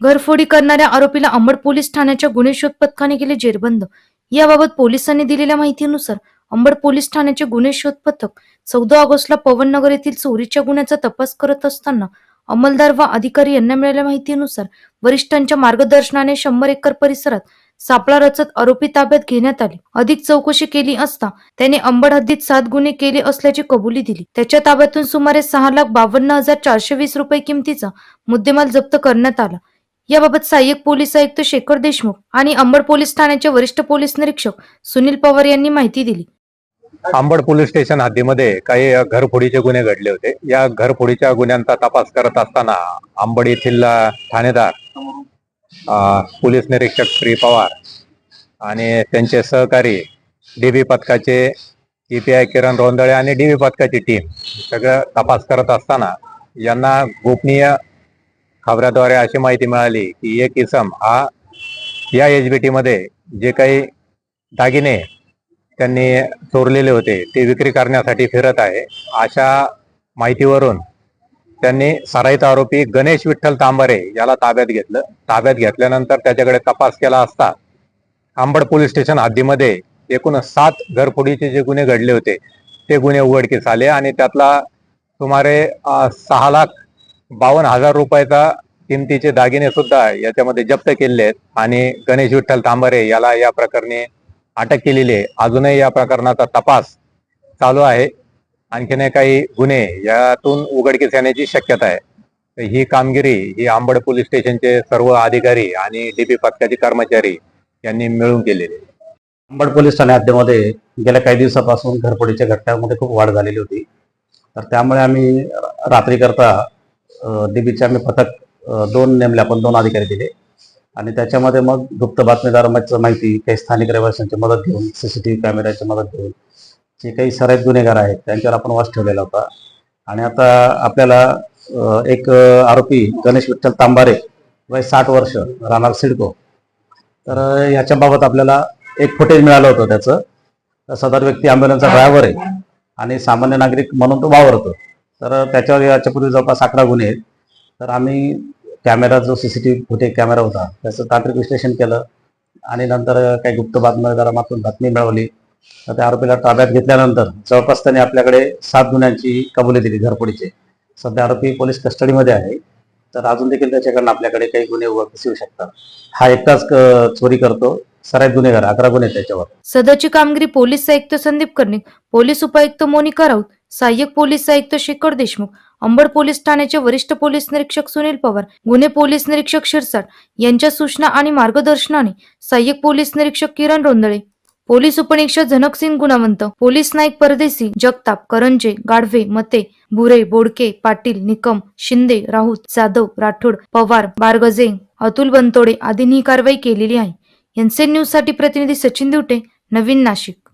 घरफोडी करणाऱ्या आरोपीला अंबड पोलीस ठाण्याच्या गुन्हे शोध पथकाने केले जेरबंद. याबाबत पोलिसांनी दिलेल्या माहितीनुसार अंबड पोलीस ठाण्याचे गुन्हे शोध पथक चौदा ऑगस्टला पवननगर येथील चोरीच्या गुन्ह्याचा तपास करत असताना अंमलदार व अधिकारी यांना मिळालेल्या माहितीनुसार वरिष्ठांच्या मार्गदर्शनाने शंभर एकर परिसरात सापळा रचत आरोपी ताब्यात घेण्यात आले. अधिक चौकशी केली असता त्याने अंबड हद्दीत सात गुन्हे केले असल्याची कबुली दिली. त्याच्या ताब्यातून सुमारे सहा लाख बावन्न हजार चारशे वीस रुपये किमतीचा मुद्देमाल जप्त करण्यात आला. याबाबत सहाय्यक पोलीस आयुक्त शेखर देशमुख आणि अंबड पोलीस ठाण्याचे वरिष्ठ पोलीस निरीक्षक सुनील पवार यांनी माहिती दिली. अंबड पोलीस स्टेशन हद्दीमध्ये काही घरफोडीचे गुन्हे घडले होते. या घरफोडीच्या गुन्ह्यांचा तपास करत असताना अंबड येथील ठाणेदार पोलीस निरीक्षक श्री पवार आणि त्यांचे सहकारी डीबी पथकाचे ईपीआय किरण रोंदळे आणि डीबी पथकाची टीम सगळं तपास करत असताना यांना गोपनीय खबराद्वारे अशी माहिती मिळाली की एक इसम हा या एच मध्ये जे काही दागिने त्यांनी चोरलेले होते ते विक्री करण्यासाठी फिरत आहे. अशा माहितीवरून त्यांनी सराईत आरोपी गणेश विठ्ठल तांबारे याला ताब्यात घेतलं. ताब्यात घेतल्यानंतर त्याच्याकडे तपास केला असता आंबड पोलीस स्टेशन हद्दीमध्ये एकूण सात घरफोडीचे जे गुन्हे घडले होते ते गुन्हे उघडकीस आले आणि त्यातला सुमारे सहा लाख बावन्न हजार रुपयाचा किमतीचे दागिने सुद्धा याच्यामध्ये जप्त केलेले आहेत. आणि गणेश विठ्ठल तांबरे याला या प्रकरणी अटक केलेली आहे. अजूनही या प्रकरणाचा तपास चालू आहे. आणखीन काही गुन्हे यातून उघडकीस येण्याची शक्यता आहे. तर ही कामगिरी ही आंबड पोलीस स्टेशनचे सर्व अधिकारी आणि डीपी पथकाचे कर्मचारी यांनी मिळून केलेली आंबड पोलीस ठाणे हद्दीमध्ये गेल्या काही दिवसापासून घरफोडीच्या घटनांमध्ये खूप वाढ झालेली होती. तर त्यामुळे आम्ही रात्रीकरता डीबीचे आम्ही पथक दोन नेमले आपण दोन अधिकारी दिले. आणि त्याच्यामध्ये मग गुप्त बातमीदार माहिती काही स्थानिक रहिवाशांची मदत घेऊन सीसीटीव्ही कॅमेऱ्याची मदत घेऊन जे काही सराईत गुन्हेगार आहेत त्यांच्यावर आपण वास ठेवलेला होता. आणि आता आपल्याला एक आरोपी गणेश विठ्ठल तांबारे वय साठ वर्ष राहणार सिडको. तर अ, याच्याबाबत आपल्याला एक फुटेज मिळालं होतं त्याचं. सदर व्यक्ती ॲम्ब्युलन्सचा ड्रायव्हर आहे. आणि सामान्य नागरिक म्हणून तो वावरतो. तर त्याच्यावर याच्यापूर्वी जवळपास अकरा गुन्हे आहेत. तर आम्ही कॅमेरा जो C C T V footage camera होता त्याचं तांत्रिक विश्लेषण केलं. आणि नंतर काही गुप्त बातमीदारामातून बातमी मिळवली. तर त्या आरोपीला ताब्यात घेतल्यानंतर जवळपास त्यांनी आपल्याकडे सात गुन्ह्यांची कबुली दिली घरपोडीचे. सध्या आरोपी पोलीस कस्टडीमध्ये आहे. तर अजून देखील त्याच्याकडनं आपल्याकडे काही गुन्हे उघडकीस येऊ शकतात. हा एकटाच चोरी करतो. सराईत गुन्हेगार अकरा गुन्हे आहेत त्याच्यावर. सदरची कामगिरी पोलीस आयुक्त संदीप कर्णिक पोलीस उपायुक्त मोनिका राऊत सहाय्यक पोलीस आयुक्त शेखर देशमुख अंबड पोलीस ठाण्याचे वरिष्ठ पोलीस निरीक्षक सुनील पवार गुन्हे पोलीस निरीक्षक शिरसाट यांच्या सूचना आणि मार्गदर्शनाने सहाय्यक पोलीस निरीक्षक किरण रोंदळे पोलीस उपनिरीक्षक झनकसिंग गुणावंत पोलीस नाईक परदेसी जगताप करंजे गाढवे मते बुरे बोडके पाटील निकम शिंदे राऊत जाधव राठोड पवार बारगजे अतुल बनतोडे आदींनी ही कारवाई केलेली आहे. एनसेन न्यूजसाठी प्रतिनिधी सचिन दिवटे नवीन नाशिक.